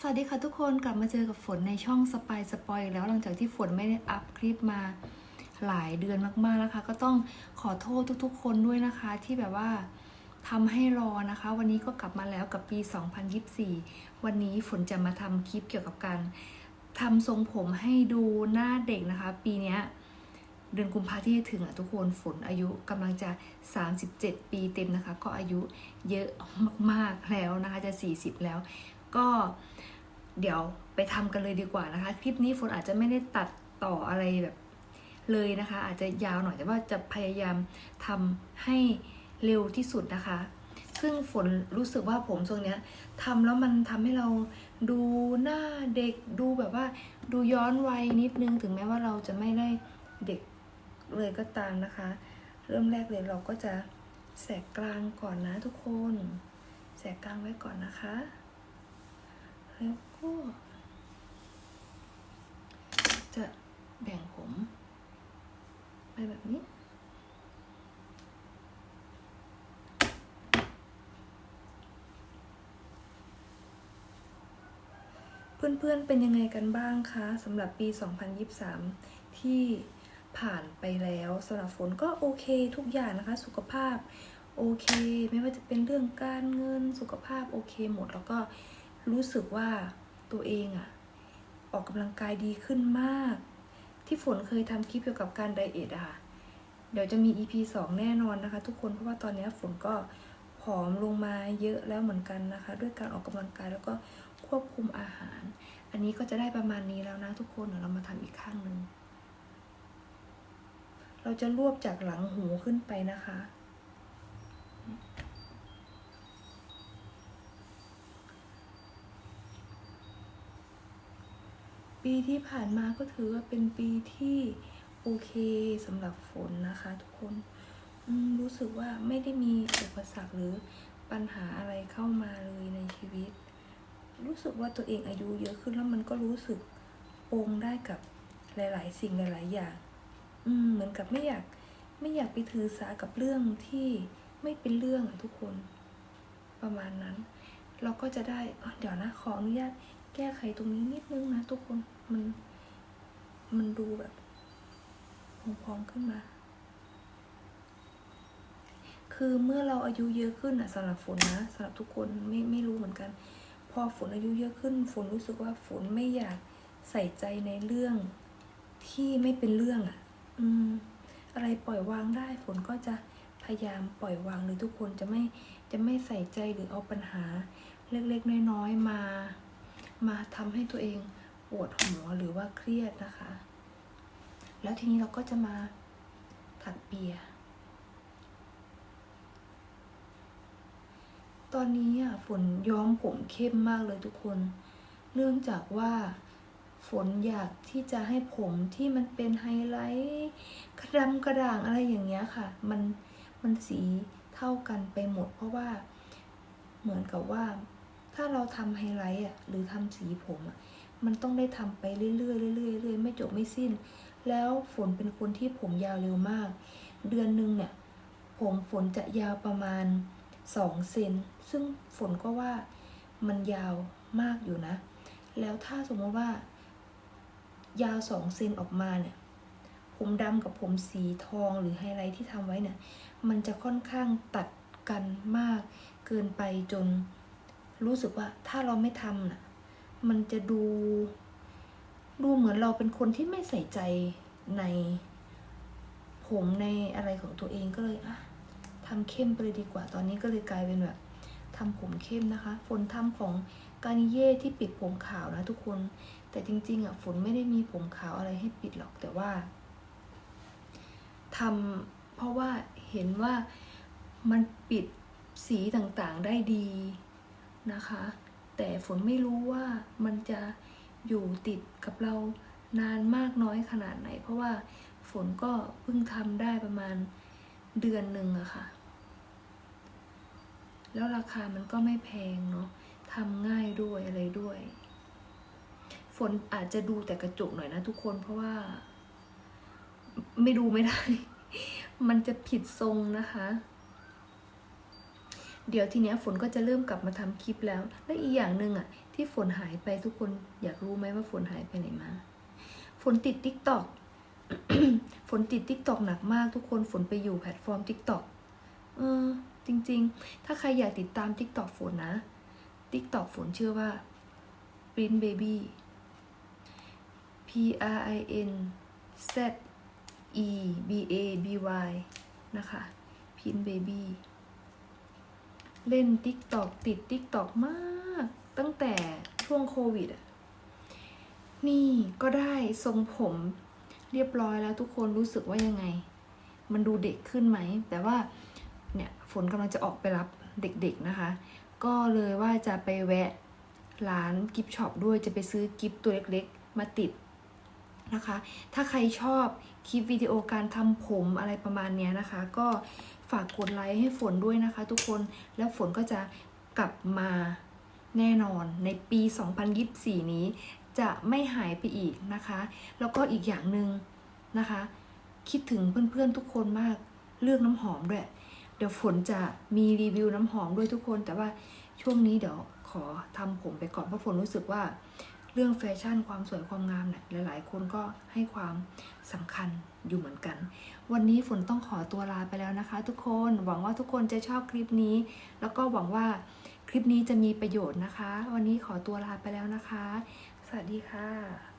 สวัสดีค่ะทุกคนกลับมาเจอกับฝนในช่องสปายสปอยแล้วหลังจากที่ฝนไม่ได้อัพคลิปมาหลายเดือนมากๆนะคะ ก็ต้องขอโทษทุกๆ คนด้วยนะคะ ที่แบบว่าทำให้รอนะคะ วันนี้ก็กลับมาแล้วกับปี 2024 วันนี้ฝนจะมาทำคลิปเกี่ยวกับการทำทรงผมให้ดูหน้าเด็กนะคะ ปีนี้เดือนกุมภาที่จะถึงอะทุกคนฝนอายุกำลังจะ 37 ปีเต็มนะคะ ก็อายุเยอะมากๆแล้วนะคะ จะ 40 แล้ว ก็เดี๋ยวไปทำกันเลยดีกว่านะคะ คลิปนี้ฝนอาจจะไม่ได้ตัดต่ออะไรแบบเลยนะคะ อาจจะยาวหน่อยแต่ว่าจะพยายามทำให้เร็วที่สุดนะคะ ซึ่งฝนรู้สึกว่าผมทรงเนี้ยทำแล้วมันทำให้เราดูหน้าเด็กดูแบบว่า ดูย้อนวัยนิดนึงถึงแม้ว่าเราจะไม่ได้เด็กเลยก็ตามนะคะ เริ่มแรกเลยเราก็จะแสกกลางก่อนนะทุกคน แสกกลางไว้ก่อนนะคะ แล้วก็ จะแบ่งผม ไปแบบนี้ เพื่อนๆเป็นยังไงกันบ้างคะสำหรับปี 2023 ที่ผ่านไปแล้วสำหรับฝนก็โอเคทุกอย่างนะคะ สุขภาพโอเค ไม่ว่าจะเป็นเรื่องการเงินสุขภาพโอเคหมดแล้วก็ รู้สึกว่าตัวเองอะออกกำลังกายดีขึ้นมาก ที่ฝนเคยทำคลิปเกี่ยวกับการไดเอทอะค่ะ เดี๋ยวจะมี EP 2 แน่นอนนะคะ ทุกคนเพราะว่าตอนนี้ฝนก็ผอมลงมาเยอะแล้วเหมือนกันนะคะ ด้วยการออกกำลังกายแล้วก็ควบคุมอาหาร อันนี้ก็จะได้ประมาณนี้แล้วนะทุกคนเดี๋ยวเรามาทำอีกข้างหนึ่งเราจะรวบจากหลังหูขึ้นไปนะคะ ปีที่ผ่านมาก็ถือว่าเป็นปีที่โอเคสำหรับฝนนะคะทุกคนรู้สึกว่าไม่ได้มีอุปสรรคหรือปัญหาอะไรเข้ามาเลยในชีวิต รู้สึกว่าตัวเองอายุเยอะขึ้นแล้วมันก็รู้สึกปรงได้กับหลาย ๆ สิ่งหลาย ๆ อย่าง อืมเหมือนกับไม่อยากไม่อยากไปถือสากับเรื่องที่ไม่เป็นเรื่องทุกคนประมาณนั้น เราก็จะได้เดี๋ยวนะขออนุญาตแก้ไขตรงนี้นิดนึงนะทุกคน มัน มันดูแบบพองๆขึ้นมา คือเมื่อเราอายุเยอะขึ้นอะสำหรับฝนนะสำหรับทุกคนไม่ไม่รู้เหมือนกัน พอฝนอายุเยอะขึ้น ฝนรู้สึกว่าฝนไม่อยากใส่ใจในเรื่องที่ไม่เป็นเรื่องอะอืม อะไรปล่อยวางได้ ฝนก็จะพยายามปล่อยวางเลยทุกคนจะไม่จะไม่ใส่ใจหรือเอาปัญหาเล็กๆน้อยๆมา มาทำให้ตัวเอง วดหัวหรือว่าเครียดนะคะ แล้วทีนี้เราก็จะมาถักเปีย ตอนนี้อะฝนย้อมผมเข้มมากเลยทุกคน เนื่องจากว่าฝนอยากที่จะให้ผมที่มันเป็นไฮไลท์กระดำกระด่างอะไรอย่างเงี้ยค่ะ มันมันสีเท่ากันไปหมด เพราะว่าเหมือนกับว่าถ้าเราทำไฮไลท์อะหรือทำสีผมอะ มันต้องได้ทำไปเรื่อยๆเรื่อยๆเรื่อยๆไม่จบไม่สิ้น แล้วฝนเป็นคนที่ผมยาวเร็วมาก เดือนหนึ่งเนี่ย ผมฝนจะยาวประมาณสองเซนซึ่งฝนก็ว่ามันยาวมากอยู่นะ แล้วถ้าสมมติว่า ยาวสองเซนออกมาเนี่ย ผมดำกับผมสีทองหรือไฮไลท์ที่ทำไว้เนี่ย มันจะค่อนข้างตัดกันมากเกินไปจนรู้สึกว่าถ้าเราไม่ทำน่ะ มันจะดู ดูเหมือนเราเป็นคนที่ไม่ใส่ใจในผมในอะไรของตัวเองก็เลยอะทำเข้มไปเลยดีกว่า ตอนนี้ก็เลยกลายเป็นแบบทำผมเข้มนะคะ ฝนทำของกานิเย่ที่ปิดผมขาวนะทุกคน แต่จริง ๆอะฝนไม่ได้มีผมขาวอะไรให้ปิดหรอกแต่ว่าทำเพราะว่าเห็นว่ามันปิดสีต่างๆได้ดีนะคะ แต่ฝนไม่รู้ว่ามันจะอยู่ติดกับเรานานมากน้อยขนาดไหน เพราะว่าฝนก็เพิ่งทำได้ประมาณเดือนหนึ่งอะค่ะ แล้วราคามันก็ไม่แพงเนาะทำง่ายด้วยอะไรด้วย ฝนอาจจะดูแต่กระจกหน่อยนะทุกคนเพราะว่า ไม่ดูไม่ได้ มันจะผิดทรงนะคะ เดี๋ยวทีเนี้ยฝนก็จะเริ่มกลับมาทำคลิปแล้ว และอีกอย่างหนึ่งอะ ที่ฝนหายไปทุกคนอยากรู้ไหมว่าฝนหายไปไหนมา ฝนติด t ิ k t o k ฝนติด t ิ k t o k หนักมากทุกคนฝนไปอยู่แพลตฟอร์ม t ิ k t o k เออจริง ๆ ถ้าใครอยากติดตาม t ิ k t o k ฝนนะ t ิ k t o k ฝนเชื่อว่า Print Baby P R I N Z E B A B Y นะคะ Print Baby เล่น TikTok ติด TikTok มาก ตั้งแต่ช่วงโควิดอะนี่ก็ได้ทรงผมเรียบร้อยแล้วทุกคนรู้สึกว่ายังไง มันดูเด็กขึ้นไหม แต่ว่าเนี่ยฝนกำลังจะออกไปรับเด็กๆนะคะ ก็เลยว่าจะไปแวะร้านกิฟช็อปด้วยจะไปซื้อกิฟตัวเล็กๆ มาติดนะคะ ถ้าใครชอบคลิปวิดีโอการทำผมอะไรประมาณนี้นะคะ ก็ ฝากกดไลค์ให้ฝนด้วยนะคะ ทุกคนแล้วฝนก็จะกลับมาแน่นอนในปี 2024 นี้จะไม่หายไปอีกนะคะ แล้วก็อีกอย่างหนึ่งนะคะ คิดถึงเพื่อนๆทุกคนมากเลือกน้ำหอมด้วย เดี๋ยวฝนจะมีรีวิวน้ำหอมด้วยทุกคน แต่ว่าช่วงนี้เดี๋ยวขอทำผมไปก่อนเพราะฝนรู้สึกว่า เรื่องแฟชั่นความสวยความงามเนี่ยหลาย ๆ คนก็ให้ความสำคัญอยู่เหมือนกัน วันนี้ฝนต้องขอตัวลาไปแล้วนะคะ ทุกคนหวังว่าทุกคนจะชอบคลิปนี้ แล้วก็หวังว่าคลิปนี้จะมีประโยชน์นะคะ วันนี้ขอตัวลาไปแล้วนะคะ สวัสดีค่ะ